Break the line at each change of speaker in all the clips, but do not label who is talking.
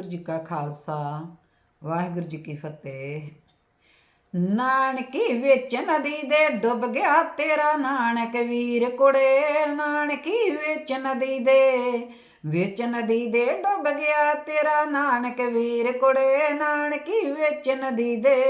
ਵਾਹਿਗੁਰੂ ਜੀ ਕਾ ਖਾਲਸਾ, ਵਾਹਿਗੁਰੂ ਜੀ ਕੀ ਫਤਿਹ। ਨਾਨਕੀ ਵਿੱਚ ਨਦੀ ਦੇ ਡੁੱਬ ਗਿਆ ਤੇਰਾ ਨਾਨਕ ਵੀਰ ਕੁੜੇ। ਨਾਨਕੀ ਵਿੱਚ ਨਦੀ ਦੇ, ਵਿੱਚ ਨਦੀ ਦੇ ਡੁੱਬ ਗਿਆ ਤੇਰਾ ਨਾਨਕ ਵੀਰ ਕੁੜੇ। ਨਾਨਕੀ ਵਿੱਚ ਨਦੀ ਦੇ,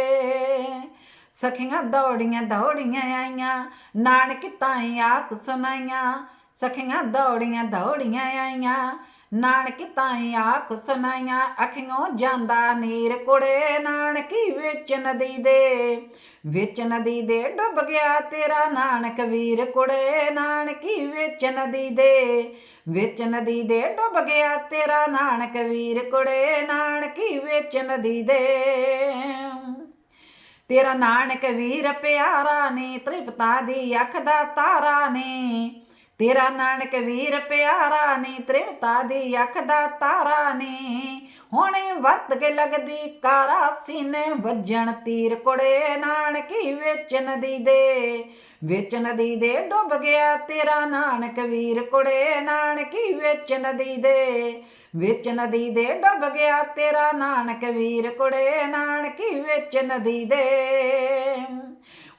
ਸਖੀਆਂ ਦੌੜੀਆਂ ਦੌੜੀਆਂ ਆਈਆਂ, ਨਾਨਕ ਤਾਈ ਆਖ ਸੁਣਾਈਆਂ, ਸਖੀਆਂ ਦੌੜੀਆਂ ਦੌੜੀਆਂ ਆਈਆਂ। ਨਾਨਕ ਤਾਈ ਆਖ ਸੁਣਾਈਆਂ ਅੱਖੀਆਂ ਜਾਂਦਾ ਨੀਰ ਕੁੜੇ, ਨਾਨਕੀ ਵਿੱਚ ਨਦੀ ਦੇ, ਵਿੱਚ ਨਦੀ ਦੇ ਡੁੱਬ ਗਿਆ ਤੇਰਾ ਨਾਨਕ ਵੀਰ ਕੁੜੇ, ਨਾਨਕੀ ਵਿੱਚ ਨਦੀ ਦੇ, ਵਿੱਚ ਨਦੀ ਦੇ ਡੁੱਬ ਗਿਆ ਤੇਰਾ ਨਾਨਕ ਵੀਰ ਕੁੜੇ, ਨਾਨਕੀ ਵਿੱਚ ਨਦੀ ਦੇ। ਤੇਰਾ ਨਾਨਕ ਵੀਰ ਪਿਆਰਾ ਨੇ, ਤ੍ਰਿਪਤਾ ਦੀ ਅੱਖ ਦਾ ਤਾਰਾ ਨੇ ਤੇਰਾ ਨਾਨਕ ਵੀਰ ਪਿਆਰਾ ਨੀ ਤ੍ਰਿਵਤਾ ਦੀ ਅੱਖ ਦਾ ਤਾਰਾ ਨੀ। ਹੁਣੇ ਵਰਤ ਕੇ ਲੱਗਦੀ ਕਾਰਾ ਸੀਨੇ, ਵੱਜਣ ਤੀਰ ਕੁੜੇ ਨਾਨਕੀ ਵਿੱਚ ਨਦੀ ਦੇ। ਵਿੱਚ ਨਦੀ ਦੇ, ਡੁੱਬ ਗਿਆ ਤੇਰਾ ਨਾਨਕ ਵੀਰ ਕੁੜੇ ਨਾਨਕੀ ਵਿੱਚ ਨਦੀ ਦੇ। ਵਿੱਚ ਨਦੀ ਦੇ, ਡੁੱਬ ਗਿਆ ਤੇਰਾ ਨਾਨਕ ਵੀਰ ਕੁੜੇ ਨਾਨਕੀ ਵਿੱਚ ਨਦੀ ਦੇ।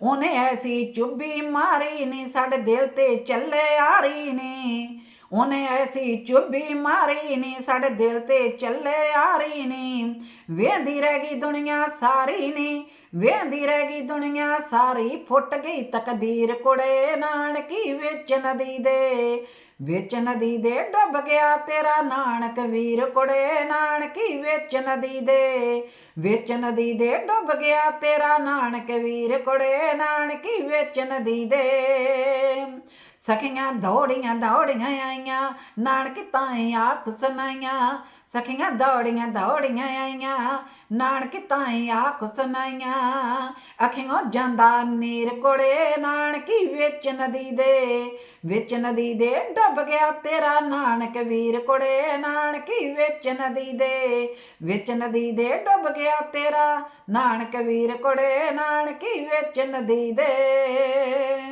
ਉਹਨੇ ਐਸੀ ਚੁੱਭੀ ਮਾਰੀ ਨੀ, ਸਾਡੇ ਦਿਲ ਤੇ ਚੱਲੇ ਆਰੀ ਨੇ। ਉਹਨੇ ਐਸੀ ਚੁੱਭੀ ਮਾਰੀ ਨੀ, ਸਾਡੇ ਦਿਲ ਤੇ ਚੱਲੇ ਆਰੀ ਨੇ। ਵੇਂਦੀ ਰਹਿ ਗਈ ਦੁਨੀਆ ਸਾਰੀ ਨੀ। ਵੇਂਦੀ ਰਹਿ ਗਈ ਦੁਨੀਆ ਸਾਰੀ, ਫੁੱਟ ਗਈ ਤਕਦੀਰ ਕੁੜੇ ਨਾਨਕੀ ਵਿੱਚ ਨਦੀ ਦੇ, ਵਿੱਚ ਨਦੀ ਦੇ ਡੁੱਬ ਗਿਆ ਤੇਰਾ ਨਾਨਕ ਵੀਰ ਕੁੜੇ ਨਾਨਕੀ ਵਿੱਚ ਨਦੀ ਦੇ, ਵਿੱਚ ਨਦੀ ਦੇ ਡੁੱਬ ਗਿਆ ਤੇਰਾ ਨਾਨਕ ਵੀਰ ਕੁੜੇ ਨਾਨਕੀ ਵਿੱਚ ਨਦੀ ਦੇ। ਸਖੀਆਂ ਦੌੜੀਆਂ ਦੌੜੀਆਂ ਆਈਆਂ, ਨਾਨਕ ਤਾਈ ਆਖ ਸੁਣਾਈਆਂ। ਸਖੀਆਂ ਦੌੜੀਆਂ ਦੌੜੀਆਂ ਆਈਆਂ, ਨਾਨਕ ਤਾਈ ਆਖ ਸੁਣਾਈਆਂ। ਅੱਖੀਆਂ ਜਾਂਦਾ ਨੀਰ ਕੋੜੇ, ਨਾਨਕੀ ਵਿੱਚ ਨਦੀ ਦੇ, ਵਿੱਚ ਨਦੀ ਦੇ ਡੁੱਬ ਗਿਆ ਤੇਰਾ ਨਾਨਕ ਵੀਰ ਕੋੜੇ, ਨਾਨਕੀ ਵਿੱਚ ਨਦੀ ਦੇ, ਵਿੱਚ ਨਦੀ ਦੇ ਡੁੱਬ ਗਿਆ ਤੇਰਾ ਨਾਨਕ ਵੀਰ ਕੋੜੇ, ਨਾਨਕੀ ਵਿੱਚ ਨਦੀ ਦੇ।